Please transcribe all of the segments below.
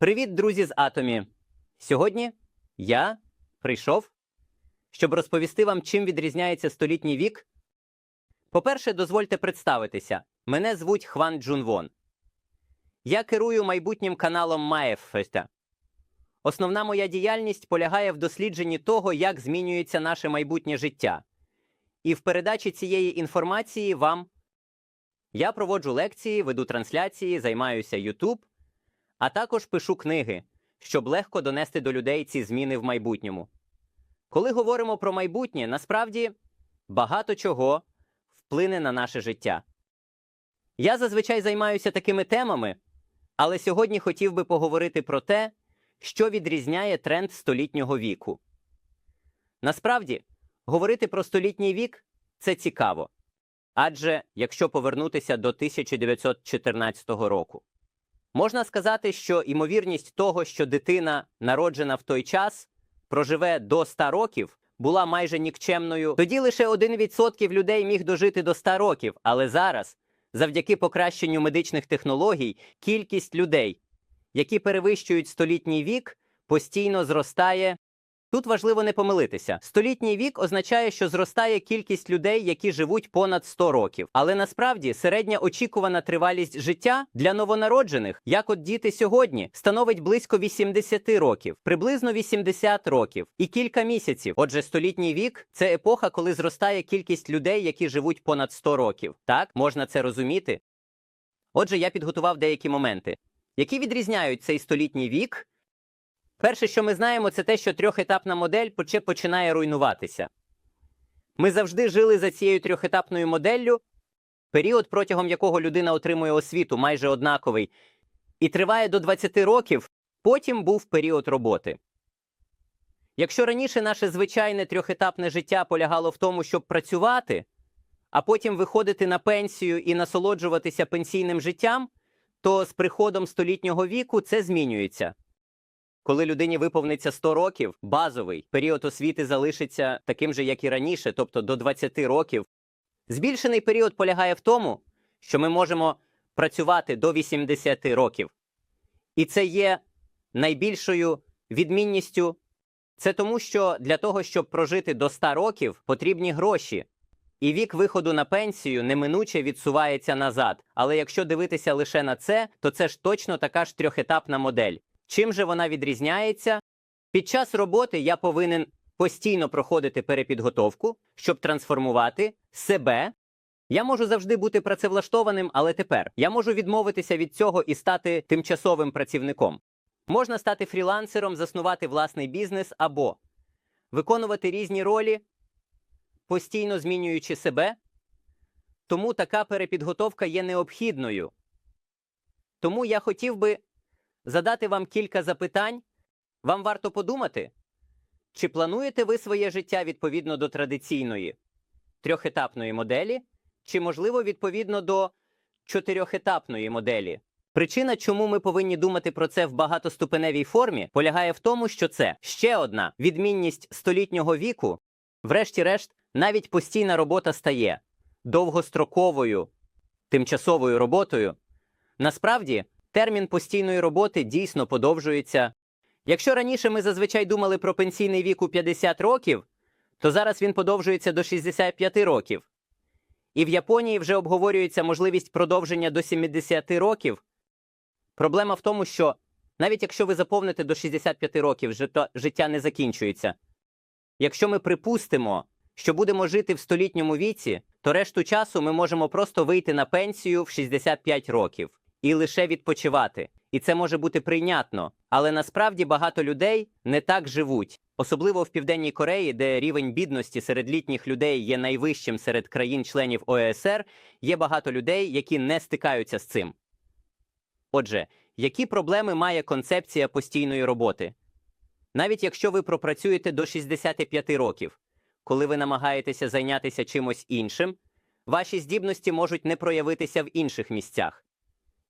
Привіт, друзі з Атомі! Сьогодні я прийшов, щоб розповісти вам, чим відрізняється столітній вік. По-перше, дозвольте представитися. Мене звуть Хван Джунвон. Я керую майбутнім каналом Маєффеста. Основна моя діяльність полягає в дослідженні того, як змінюється наше майбутнє життя. І в передачі цієї інформації вам я проводжу лекції, веду трансляції, займаюся YouTube, а також пишу книги, щоб легко донести до людей ці зміни в майбутньому. Коли говоримо про майбутнє, насправді багато чого вплине на наше життя. Я зазвичай займаюся такими темами, але сьогодні хотів би поговорити про те, що відрізняє тренд столітнього віку. Насправді, говорити про столітній вік це цікаво. Адже якщо повернутися до 1914 року, можна сказати, що ймовірність того, що дитина, народжена в той час, проживе до 100 років, була майже нікчемною. Тоді лише 1% людей міг дожити до 100 років, але зараз, завдяки покращенню медичних технологій, кількість людей, які перевищують столітній вік, постійно зростає. Тут важливо не помилитися. Столітній вік означає, що зростає кількість людей, які живуть понад 100 років. Але насправді середня очікувана тривалість життя для новонароджених, як от діти сьогодні, становить близько 80 років, приблизно 80 років і кілька місяців. Отже, столітній вік це епоха, коли зростає кількість людей, які живуть понад 100 років. Так, можна це розуміти. Отже, я підготував деякі моменти, які відрізняють цей столітній вік. Перше, що ми знаємо, це те, що трьохетапна модель починає руйнуватися. Ми завжди жили за цією трьохетапною моделлю, період, протягом якого людина отримує освіту, майже однаковий, і триває до 20 років, потім був період роботи. Якщо раніше наше звичайне трьохетапне життя полягало в тому, щоб працювати, а потім виходити на пенсію і насолоджуватися пенсійним життям, то з приходом столітнього віку це змінюється. Коли людині виповниться 100 років, базовий період освіти залишиться таким же, як і раніше, тобто до 20 років. Збільшений період полягає в тому, що ми можемо працювати до 80 років. І це є найбільшою відмінністю. Це тому, що для того, щоб прожити до 100 років, потрібні гроші. І вік виходу на пенсію неминуче відсувається назад. Але якщо дивитися лише на це, то це ж точно така ж трьохетапна модель. Чим же вона відрізняється? Під час роботи я повинен постійно проходити перепідготовку, щоб трансформувати себе. Я можу завжди бути працевлаштованим, але тепер я можу відмовитися від цього і стати тимчасовим працівником. Можна стати фрілансером, заснувати власний бізнес або виконувати різні ролі, постійно змінюючи себе. Тому така перепідготовка є необхідною. Тому я хотів би задати вам кілька запитань. Вам варто подумати, чи плануєте ви своє життя відповідно до традиційної трьохетапної моделі, чи, можливо, відповідно до чотирьохетапної моделі. Причина, чому ми повинні думати про це в багатоступеневій формі, полягає в тому, що це ще одна відмінність столітнього віку. Врешті-решт, навіть постійна робота стає довгостроковою тимчасовою роботою. Насправді, термін постійної роботи дійсно подовжується. Якщо раніше ми зазвичай думали про пенсійний вік у 50 років, то зараз він подовжується до 65 років. І в Японії вже обговорюється можливість продовження до 70 років. Проблема в тому, що навіть якщо ви заповните до 65 років, життя не закінчується. Якщо ми припустимо, що будемо жити в столітньому віці, то решту часу ми можемо просто вийти на пенсію в 65 років і лише відпочивати. І це може бути прийнятно. Але насправді багато людей не так живуть, особливо в Південній Кореї, де рівень бідності серед літніх людей є найвищим серед країн-членів ОЕСР, є багато людей, які не стикаються з цим. Отже, які проблеми має концепція постійної роботи? Навіть якщо ви пропрацюєте до 65 років, коли ви намагаєтеся зайнятися чимось іншим, ваші здібності можуть не проявитися в інших місцях.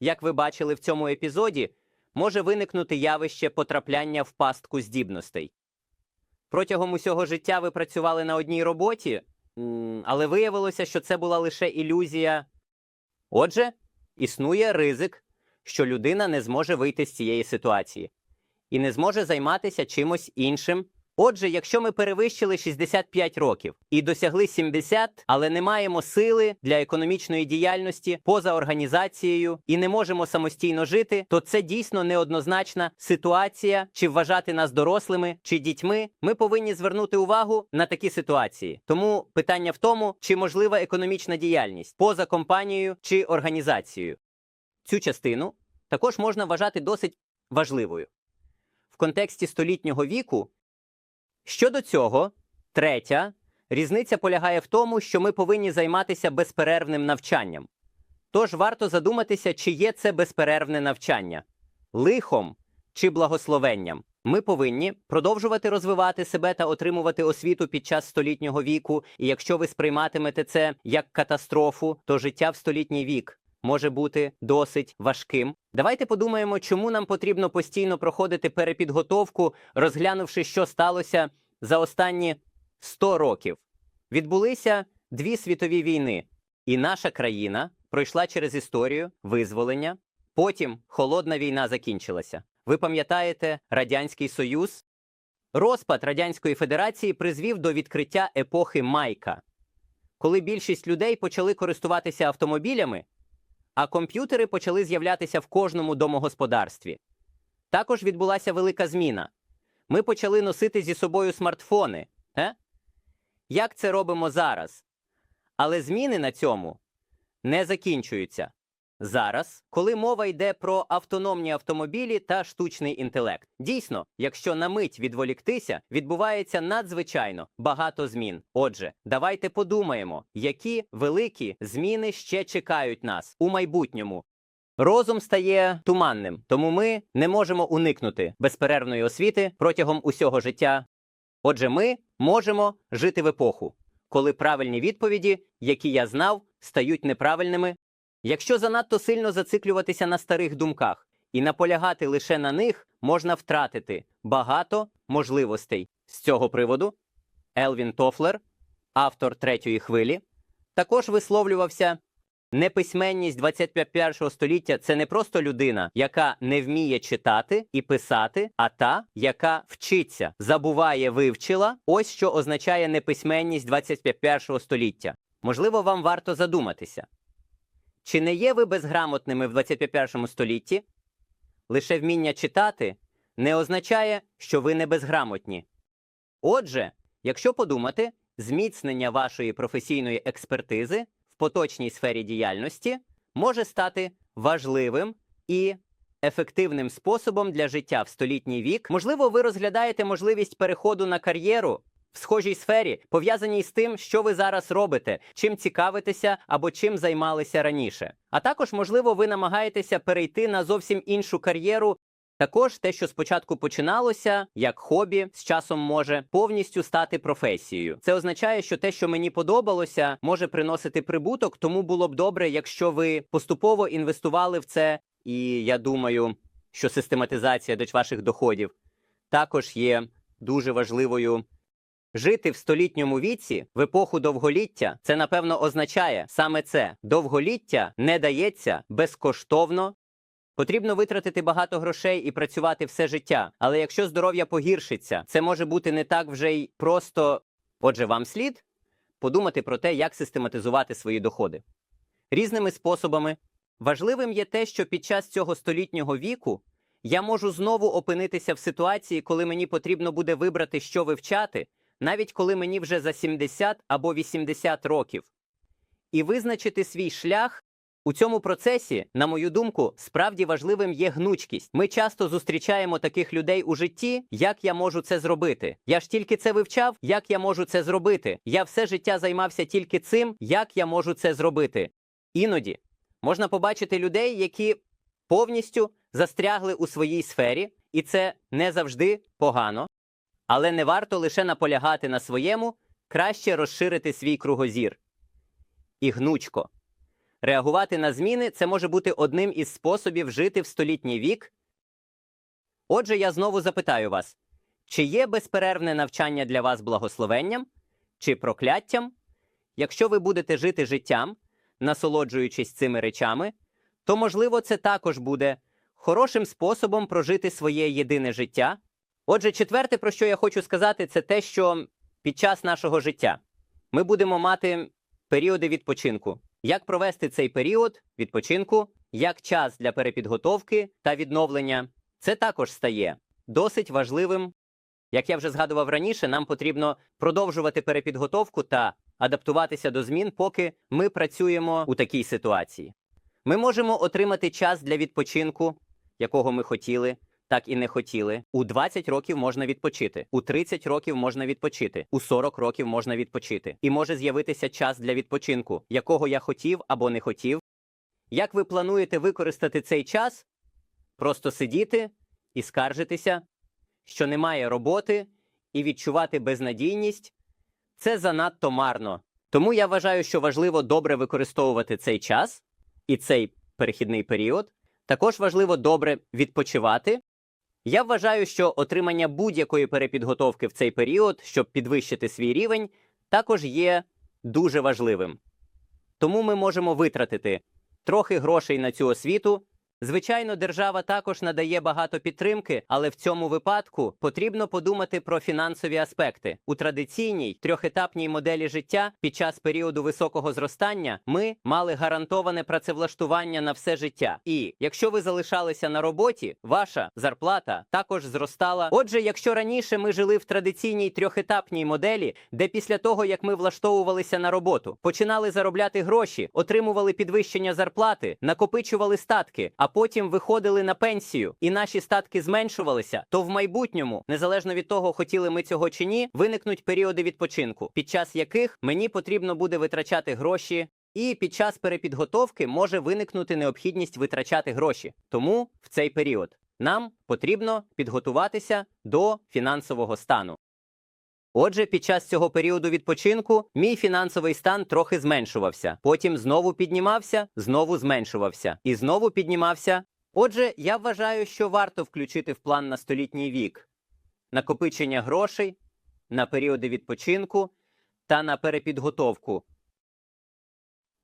Як ви бачили в цьому епізоді, може виникнути явище потрапляння в пастку здібностей. Протягом усього життя ви працювали на одній роботі, але виявилося, що це була лише ілюзія. Отже, існує ризик, що людина не зможе вийти з цієї ситуації і не зможе займатися чимось іншим. Отже, якщо ми перевищили 65 років і досягли 70, але не маємо сили для економічної діяльності поза організацією і не можемо самостійно жити, то це дійсно неоднозначна ситуація, чи вважати нас дорослими чи дітьми. Ми повинні звернути увагу на такі ситуації. Тому питання в тому, чи можлива економічна діяльність поза компанією чи організацією. Цю частину також можна вважати досить важливою. В контексті столітнього віку Щодо цього, третя різниця полягає в тому, що ми повинні займатися безперервним навчанням. Тож варто задуматися, чи є це безперервне навчання лихом чи благословенням. Ми повинні продовжувати розвивати себе та отримувати освіту під час столітнього віку. І якщо ви сприйматимете це як катастрофу, то життя в столітній вік може бути досить важким. Давайте подумаємо, чому нам потрібно постійно проходити перепідготовку, розглянувши, що сталося за останні 100 років. Відбулися дві світові війни, і наша країна пройшла через історію визволення. Потім холодна війна закінчилася. Ви пам'ятаєте Радянський Союз? Розпад Радянської Федерації призвів до відкриття епохи Майка, коли більшість людей почали користуватися автомобілями, а комп'ютери почали з'являтися в кожному домогосподарстві. Також відбулася велика зміна. Ми почали носити зі собою смартфони. Е? Як це робимо зараз? Але зміни на цьому не закінчуються. Зараз, коли мова йде про автономні автомобілі та штучний інтелект. Дійсно, якщо на мить відволіктися, відбувається надзвичайно багато змін. Отже, давайте подумаємо, які великі зміни ще чекають нас у майбутньому. Розум стає туманним, тому ми не можемо уникнути безперервної освіти протягом усього життя. Отже, ми можемо жити в епоху, коли правильні відповіді, які я знав, стають неправильними. Якщо занадто сильно зациклюватися на старих думках і наполягати лише на них, можна втратити багато можливостей. З цього приводу Елвін Тофлер, автор третьої хвилі, також висловлювався. Неписьменність 21 століття це не просто людина, яка не вміє читати і писати, а та, яка вчиться, забуває, вивчила. Ось що означає неписьменність 21 століття. Можливо, вам варто задуматися. Чи не є ви безграмотними в 21 столітті? Лише вміння читати не означає, що ви не безграмотні. Отже, якщо подумати, зміцнення вашої професійної експертизи в поточній сфері діяльності може стати важливим і ефективним способом для життя в столітній вік. Можливо, ви розглядаєте можливість переходу на кар'єру схожій сфері, пов'язаній з тим, що ви зараз робите, чим цікавитеся або чим займалися раніше. А також, можливо, ви намагаєтеся перейти на зовсім іншу кар'єру. Також те, що спочатку починалося як хобі, з часом може повністю стати професією. Це означає, що те, що мені подобалося, може приносити прибуток, тому було б добре, якщо ви поступово інвестували в це. І я думаю, що систематизація до ваших доходів також є дуже важливою. Жити в столітньому віці в епоху довголіття це напевно означає саме це: довголіття не дається безкоштовно. Потрібно витратити багато грошей і працювати все життя. Але якщо здоров'я погіршиться, це може бути не так вже й просто. Отже, вам слід подумати про те, як систематизувати свої доходи різними способами. Важливим є те, що під час цього столітнього віку я можу знову опинитися в ситуації, коли мені потрібно буде вибрати, що вивчати, навіть коли мені вже за 70 або 80 років, і визначити свій шлях. У цьому процесі, на мою думку, справді важливим є гнучкість. Ми часто зустрічаємо таких людей у житті, як я можу це зробити. Я ж тільки це вивчав, як я можу це зробити. Я все життя займався тільки цим, як я можу це зробити. Іноді можна побачити людей, які повністю застрягли у своїй сфері, і це не завжди погано. Але не варто лише наполягати на своєму, краще розширити свій кругозір. І гнучко. Реагувати на зміни це може бути одним із способів жити в столітній вік. Отже, я знову запитаю вас: чи є безперервне навчання для вас благословенням чи прокляттям? Якщо ви будете жити життям, насолоджуючись цими речами, то можливо це також буде хорошим способом прожити своє єдине життя. Отже, четверте, про що я хочу сказати, це те, що під час нашого життя ми будемо мати періоди відпочинку. Як провести цей період відпочинку, як час для перепідготовки та відновлення, це також стає досить важливим. Як я вже згадував раніше, нам потрібно продовжувати перепідготовку та адаптуватися до змін, поки ми працюємо у такій ситуації. Ми можемо отримати час для відпочинку, якого ми хотіли, так і не хотіли. У 20 років можна відпочити, у 30 років можна відпочити, у 40 років можна відпочити. І може з'явитися час для відпочинку, якого я хотів або не хотів. Як ви плануєте використати цей час? Просто сидіти і скаржитися, що немає роботи, і відчувати безнадійність це занадто марно. Тому я вважаю, що важливо добре використовувати цей час і цей перехідний період. Також важливо добре відпочивати. Я вважаю, що отримання будь-якої перепідготовки в цей період, щоб підвищити свій рівень, також є дуже важливим. Тому ми можемо витратити трохи грошей на цю освіту. Звичайно, держава також надає багато підтримки, але в цьому випадку потрібно подумати про фінансові аспекти. У традиційній трьохетапній моделі життя під час періоду високого зростання ми мали гарантоване працевлаштування на все життя. І якщо ви залишалися на роботі, ваша зарплата також зростала. Отже, якщо раніше ми жили в традиційній трьохетапній моделі, де після того як ми влаштовувалися на роботу, починали заробляти гроші, отримували підвищення зарплати, накопичували статки. а потім виходили на пенсію, і наші статки зменшувалися, то в майбутньому, незалежно від того, хотіли ми цього чи ні, виникнуть періоди відпочинку, під час яких мені потрібно буде витрачати гроші. І під час перепідготовки може виникнути необхідність витрачати гроші. Тому в цей період нам потрібно підготуватися до фінансового стану. Отже, під час цього періоду відпочинку мій фінансовий стан трохи зменшувався. Потім знову піднімався, знову зменшувався і знову піднімався. Отже, я вважаю, що варто включити в план на столітній вік накопичення грошей на періоди відпочинку та на перепідготовку.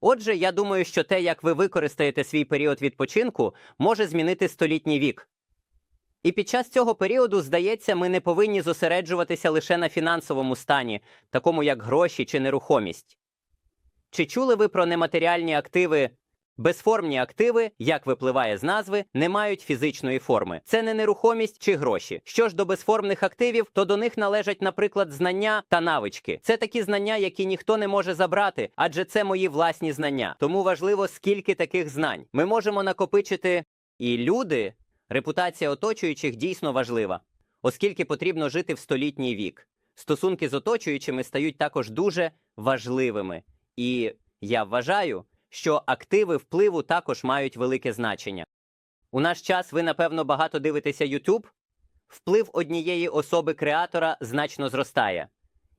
Отже, я думаю, що те, як ви використаєте свій період відпочинку, може змінити столітній вік. І під час цього періоду, здається, ми не повинні зосереджуватися лише на фінансовому стані, такому як гроші чи нерухомість. Чи чули ви про нематеріальні активи? Безформні активи, як випливає з назви, не мають фізичної форми. Це не нерухомість чи гроші. Що ж до безформних активів, то до них належать, наприклад, знання та навички. Це такі знання, які ніхто не може забрати, адже це мої власні знання. Тому важливо, скільки таких знань. Ми можемо накопичити і люди. Репутація оточуючих дійсно важлива, оскільки потрібно жити в столітній вік. Стосунки з оточуючими стають також дуже важливими. І я вважаю, що активи впливу також мають велике значення. У наш час ви, напевно, багато дивитеся YouTube. Вплив однієї особи креатора значно зростає.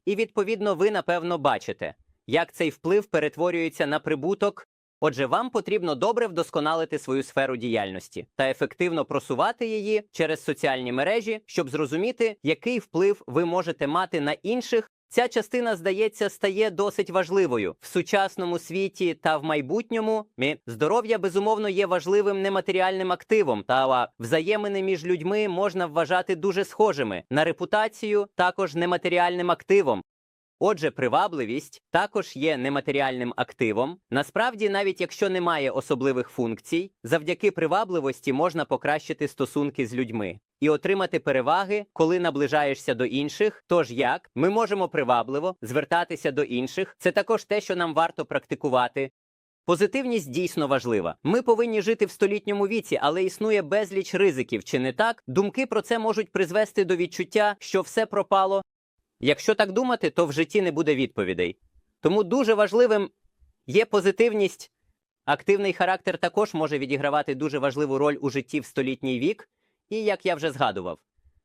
І, відповідно, ви, напевно, бачите, як цей вплив перетворюється на прибуток Отже, вам потрібно добре вдосконалити свою сферу діяльності та ефективно просувати її через соціальні мережі, щоб зрозуміти, який вплив ви можете мати на інших. Ця частина, здається, стає досить важливою в сучасному світі та в майбутньому. Мі здоров'я безумовно є важливим нематеріальним активом, та взаємини між людьми можна вважати дуже схожими на репутацію, також нематеріальним активом. Отже, привабливість також є нематеріальним активом. Насправді, навіть якщо немає особливих функцій, завдяки привабливості можна покращити стосунки з людьми і отримати переваги, коли наближаєшся до інших. Тож як ми можемо привабливо звертатися до інших, це також те, що нам варто практикувати. Позитивність дійсно важлива. Ми повинні жити в столітньому віці, але існує безліч ризиків. Чи не так? Думки про це можуть призвести до відчуття, що все пропало. Якщо так думати, то в житті не буде відповідей. Тому дуже важливим є позитивність. Активний характер також може відігравати дуже важливу роль у житті в столітній вік, і, як я вже згадував,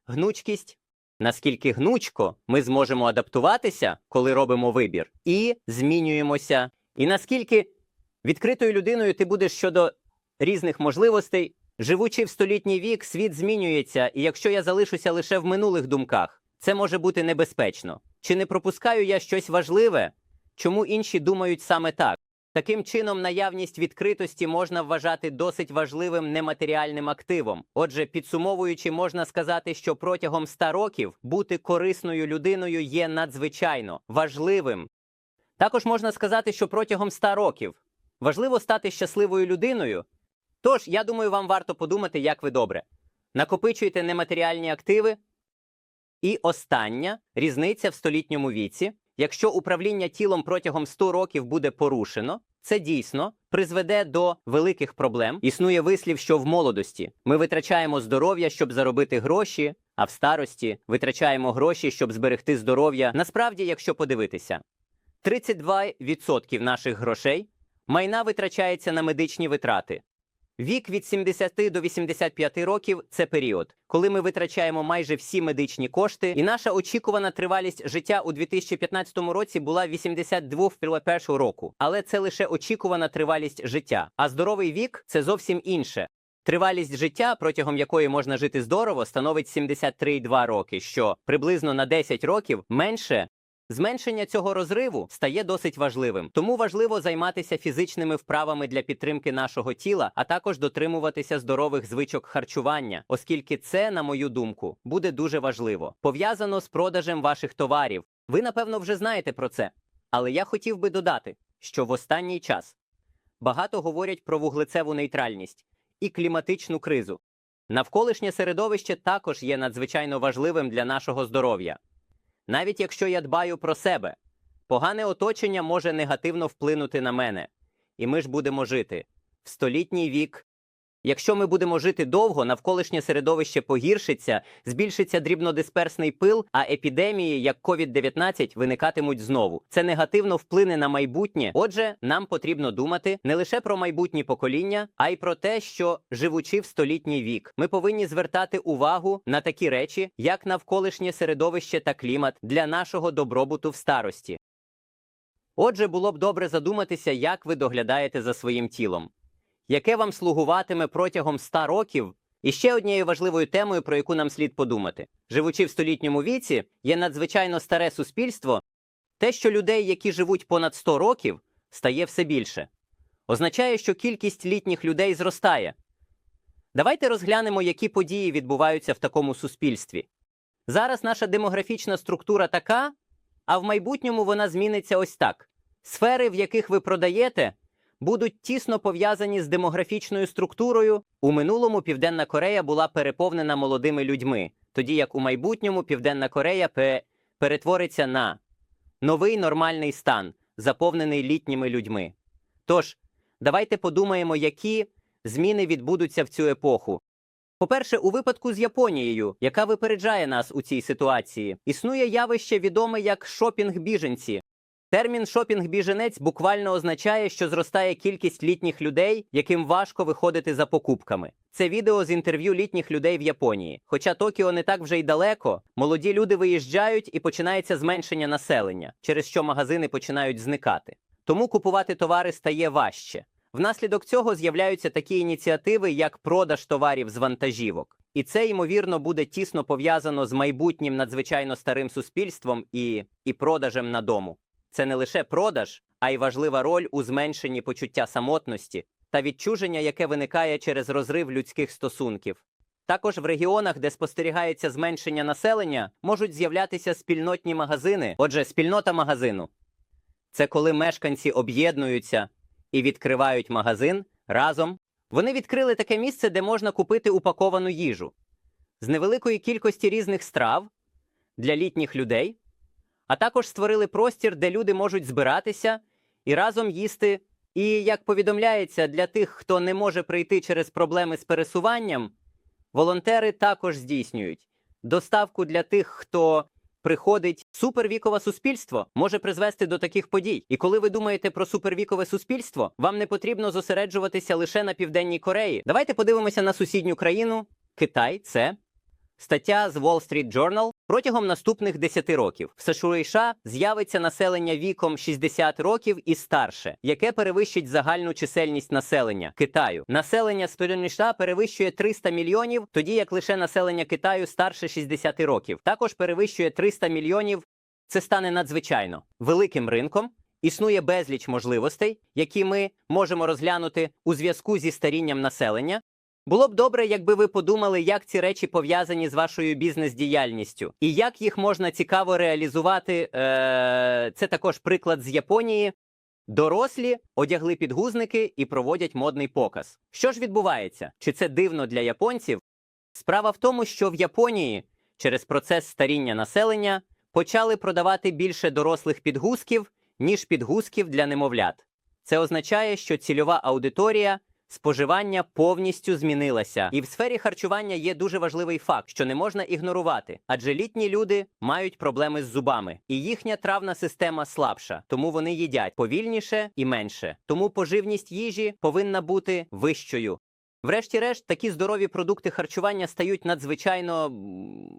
гнучкість. Наскільки гнучко ми зможемо адаптуватися, коли робимо вибір, і змінюємося. І наскільки відкритою людиною ти будеш щодо різних можливостей, живучи в столітній вік, світ змінюється, і якщо я залишуся лише в минулих думках. Це може бути небезпечно. Чи не пропускаю я щось важливе? Чому інші думають саме так? Таким чином, наявність відкритості можна вважати досить важливим нематеріальним активом. Отже, підсумовуючи, можна сказати, що протягом 100 років бути корисною людиною є надзвичайно важливим. Також можна сказати, що протягом 100 років важливо стати щасливою людиною. Тож, я думаю, вам варто подумати, як ви добре. Накопичуєте нематеріальні активи. І остання різниця в столітньому віці. Якщо управління тілом протягом 100 років буде порушено, це дійсно призведе до великих проблем. Існує вислів, що в молодості ми витрачаємо здоров'я, щоб заробити гроші, а в старості витрачаємо гроші, щоб зберегти здоров'я. Насправді, якщо подивитися, 32% наших грошей майна витрачається на медичні витрати. Вік від 70 до 85 років це період, коли ми витрачаємо майже всі медичні кошти, і наша очікувана тривалість життя у 2015 році була 82,1 року. Але це лише очікувана тривалість життя. А здоровий вік це зовсім інше. Тривалість життя, протягом якої можна жити здорово, становить 73,2 роки, що приблизно на 10 років менше. Зменшення цього розриву стає досить важливим, тому важливо займатися фізичними вправами для підтримки нашого тіла, а також дотримуватися здорових звичок харчування, оскільки це, на мою думку, буде дуже важливо. Пов'язано з продажем ваших товарів. Ви напевно вже знаєте про це. Але я хотів би додати, що в останній час багато говорять про вуглецеву нейтральність і кліматичну кризу. Навколишнє середовище також є надзвичайно важливим для нашого здоров'я. Навіть якщо я дбаю про себе, погане оточення може негативно вплинути на мене, і ми ж будемо жити в столітній вік. Якщо ми будемо жити довго, навколишнє середовище погіршиться, збільшиться дрібнодисперсний пил, а епідемії, як COVID-19, виникатимуть знову. Це негативно вплине на майбутнє. Отже, нам потрібно думати не лише про майбутні покоління, а й про те, що живучи в столітній вік, ми повинні звертати увагу на такі речі, як навколишнє середовище та клімат для нашого добробуту в старості. Отже, було б добре задуматися, як ви доглядаєте за своїм тілом яке вам слугуватиме протягом 100 років. І ще однією важливою темою, про яку нам слід подумати, живучи в столітньому віці, є надзвичайно старе суспільство. Те, що людей, які живуть понад 100 років, стає все більше, означає, що кількість літніх людей зростає. Давайте розглянемо, які події відбуваються в такому суспільстві. Зараз наша демографічна структура така, а в майбутньому вона зміниться ось так: сфери, в яких ви продаєте, будуть тісно пов'язані з демографічною структурою. У минулому Південна Корея була переповнена молодими людьми, тоді як у майбутньому Південна Корея пе перетвориться на новий нормальний стан, заповнений літніми людьми. Тож, давайте подумаємо, які зміни відбудуться в цю епоху. По-перше, у випадку з Японією, яка випереджає нас у цій ситуації, існує явище відоме як шопінг біженці. Термін шопінг-біженець буквально означає, що зростає кількість літніх людей, яким важко виходити за покупками. Це відео з інтерв'ю літніх людей в Японії. Хоча Токіо не так вже й далеко, молоді люди виїжджають і починається зменшення населення, через що магазини починають зникати. Тому купувати товари стає важче. Внаслідок цього з'являються такі ініціативи, як продаж товарів з вантажівок. І це, ймовірно, буде тісно пов'язано з майбутнім надзвичайно старим суспільством і, і продажем на дому. Це не лише продаж, а й важлива роль у зменшенні почуття самотності та відчуження, яке виникає через розрив людських стосунків. Також в регіонах, де спостерігається зменшення населення, можуть з'являтися спільнотні магазини. Отже, спільнота магазину це коли мешканці об'єднуються і відкривають магазин разом. Вони відкрили таке місце, де можна купити упаковану їжу з невеликої кількості різних страв для літніх людей а також створили простір, де люди можуть збиратися і разом їсти. І як повідомляється, для тих, хто не може прийти через проблеми з пересуванням, волонтери також здійснюють доставку для тих, хто приходить. Супервікове суспільство може призвести до таких подій. І коли ви думаєте про супервікове суспільство, вам не потрібно зосереджуватися лише на південній Кореї. Давайте подивимося на сусідню країну. Китай це Стаття з Wall Street Journal. Протягом наступних 10 років в США з'явиться населення віком 60 років і старше, яке перевищить загальну чисельність населення Китаю. Населення США перевищує 300 мільйонів, тоді як лише населення Китаю старше 60 років. Також перевищує 300 мільйонів. Це стане надзвичайно великим ринком. Існує безліч можливостей, які ми можемо розглянути у зв'язку зі старінням населення. Було б добре, якби ви подумали, як ці речі пов'язані з вашою бізнес-діяльністю і як їх можна цікаво реалізувати. Е- Це також приклад з Японії. Дорослі одягли підгузники і проводять модний показ. Що ж відбувається? Чи це дивно для японців? Справа в тому, що в Японії через процес старіння населення почали продавати більше дорослих підгузків, ніж підгузків для немовлят. Це означає, що цільова аудиторія споживання повністю змінилося, І в сфері харчування є дуже важливий факт, що не можна ігнорувати, адже літні люди мають проблеми з зубами, і їхня травна система слабша, тому вони їдять повільніше і менше. Тому поживність їжі повинна бути вищою. Врешті-решт, такі здорові продукти харчування стають надзвичайно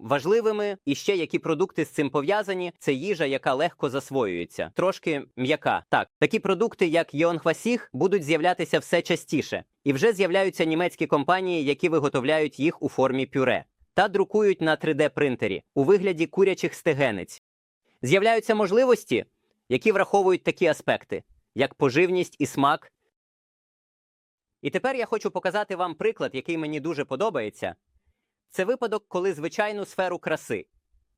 важливими. І ще які продукти з цим пов'язані, це їжа, яка легко засвоюється, трошки м'яка. Так, такі продукти, як Йонхвасіх, будуть з'являтися все частіше, і вже з'являються німецькі компанії, які виготовляють їх у формі пюре та друкують на 3D принтері у вигляді курячих стегенець. З'являються можливості, які враховують такі аспекти, як поживність і смак. І тепер я хочу показати вам приклад, який мені дуже подобається. Це випадок, коли звичайну сферу краси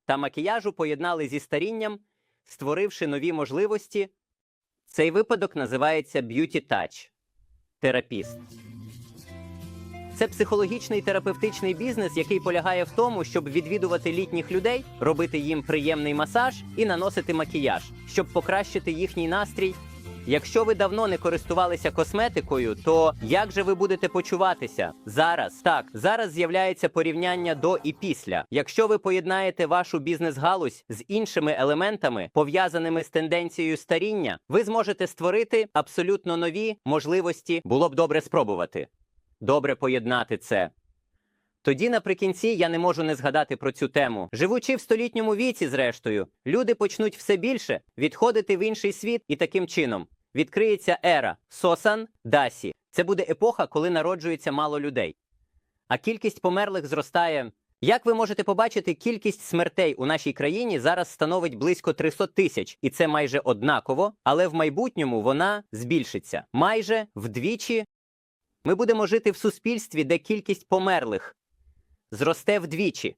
та макіяжу поєднали зі старінням, створивши нові можливості. Цей випадок називається Beauty Touch – терапіст. Це психологічний терапевтичний бізнес, який полягає в тому, щоб відвідувати літніх людей, робити їм приємний масаж і наносити макіяж, щоб покращити їхній настрій. Якщо ви давно не користувалися косметикою, то як же ви будете почуватися зараз? Так, зараз з'являється порівняння до і після. Якщо ви поєднаєте вашу бізнес-галузь з іншими елементами, пов'язаними з тенденцією старіння, ви зможете створити абсолютно нові можливості. Було б добре спробувати. Добре поєднати це. Тоді наприкінці я не можу не згадати про цю тему. Живучи в столітньому віці, зрештою, люди почнуть все більше відходити в інший світ, і таким чином відкриється ера Сосан Дасі. Це буде епоха, коли народжується мало людей. А кількість померлих зростає. Як ви можете побачити, кількість смертей у нашій країні зараз становить близько 300 тисяч, і це майже однаково, але в майбутньому вона збільшиться майже вдвічі. Ми будемо жити в суспільстві, де кількість померлих зросте вдвічі.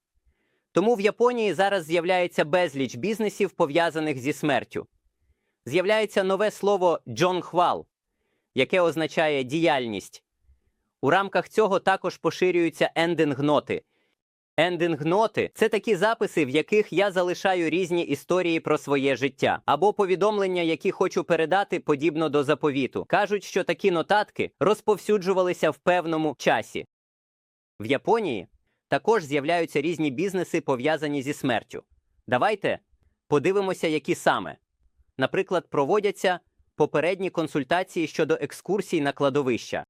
Тому в Японії зараз з'являється безліч бізнесів, пов'язаних зі смертю. З'являється нове слово джонхвал, яке означає діяльність. У рамках цього також поширюються ендингноти. Ендингноти це такі записи, в яких я залишаю різні історії про своє життя або повідомлення, які хочу передати подібно до заповіту. Кажуть, що такі нотатки розповсюджувалися в певному часі. В Японії також з'являються різні бізнеси, пов'язані зі смертю. Давайте подивимося, які саме. Наприклад, проводяться попередні консультації щодо екскурсій на кладовища.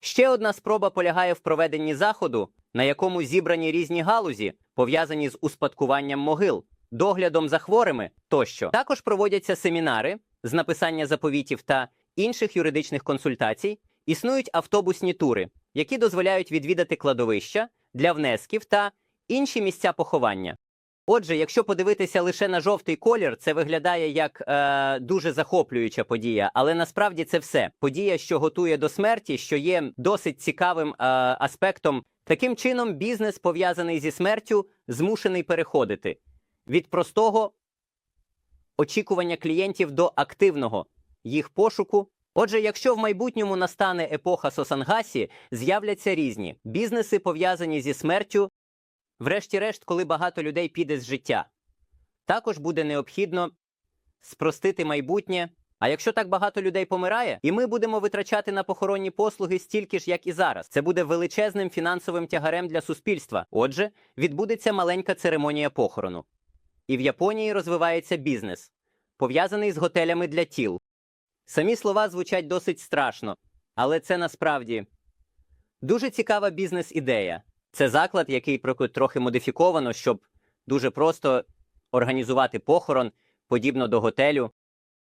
Ще одна спроба полягає в проведенні заходу, на якому зібрані різні галузі, пов'язані з успадкуванням могил, доглядом за хворими тощо. Також проводяться семінари з написання заповітів та інших юридичних консультацій. Існують автобусні тури, які дозволяють відвідати кладовища для внесків та інші місця поховання. Отже, якщо подивитися лише на жовтий колір, це виглядає як е, дуже захоплююча подія, але насправді це все подія, що готує до смерті, що є досить цікавим е, аспектом. Таким чином, бізнес, пов'язаний зі смертю, змушений переходити від простого очікування клієнтів до активного їх пошуку. Отже, якщо в майбутньому настане епоха Сосангасі, з'являться різні бізнеси, пов'язані зі смертю, врешті-решт, коли багато людей піде з життя. Також буде необхідно спростити майбутнє. А якщо так багато людей помирає, і ми будемо витрачати на похоронні послуги стільки ж, як і зараз, це буде величезним фінансовим тягарем для суспільства. Отже, відбудеться маленька церемонія похорону. І в Японії розвивається бізнес, пов'язаний з готелями для тіл. Самі слова звучать досить страшно, але це насправді дуже цікава бізнес-ідея. Це заклад, який трохи модифіковано, щоб дуже просто організувати похорон, подібно до готелю.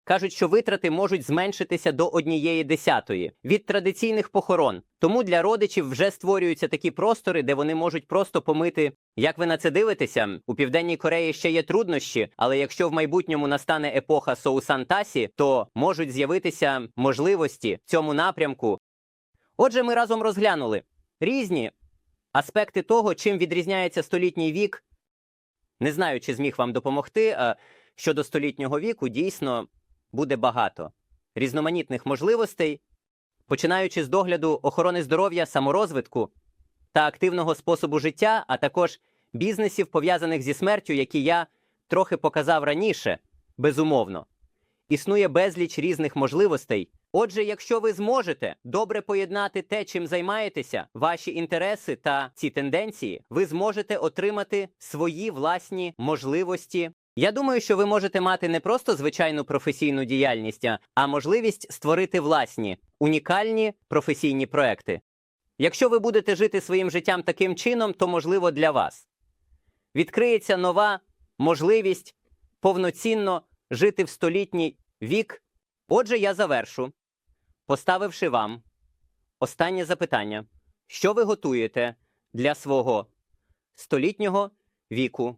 кажуть, що витрати можуть зменшитися до однієї десятої від традиційних похорон. Тому для родичів вже створюються такі простори, де вони можуть просто помити. Як ви на це дивитеся? У південній Кореї ще є труднощі, але якщо в майбутньому настане епоха Соусантасі, то можуть з'явитися можливості в цьому напрямку. Отже, ми разом розглянули різні аспекти того, чим відрізняється столітній вік. Не знаю, чи зміг вам допомогти. а Щодо столітнього віку, дійсно буде багато різноманітних можливостей, починаючи з догляду охорони здоров'я, саморозвитку та активного способу життя, а також бізнесів, пов'язаних зі смертю, які я трохи показав раніше, безумовно. Існує безліч різних можливостей. Отже, якщо ви зможете добре поєднати те, чим займаєтеся, ваші інтереси та ці тенденції, ви зможете отримати свої власні можливості. Я думаю, що ви можете мати не просто звичайну професійну діяльність, а- можливість створити власні унікальні професійні проекти. Якщо ви будете жити своїм життям таким чином, то можливо для вас відкриється нова можливість повноцінно жити в столітній вік. Отже, я завершу, поставивши вам останнє запитання: що ви готуєте для свого столітнього віку?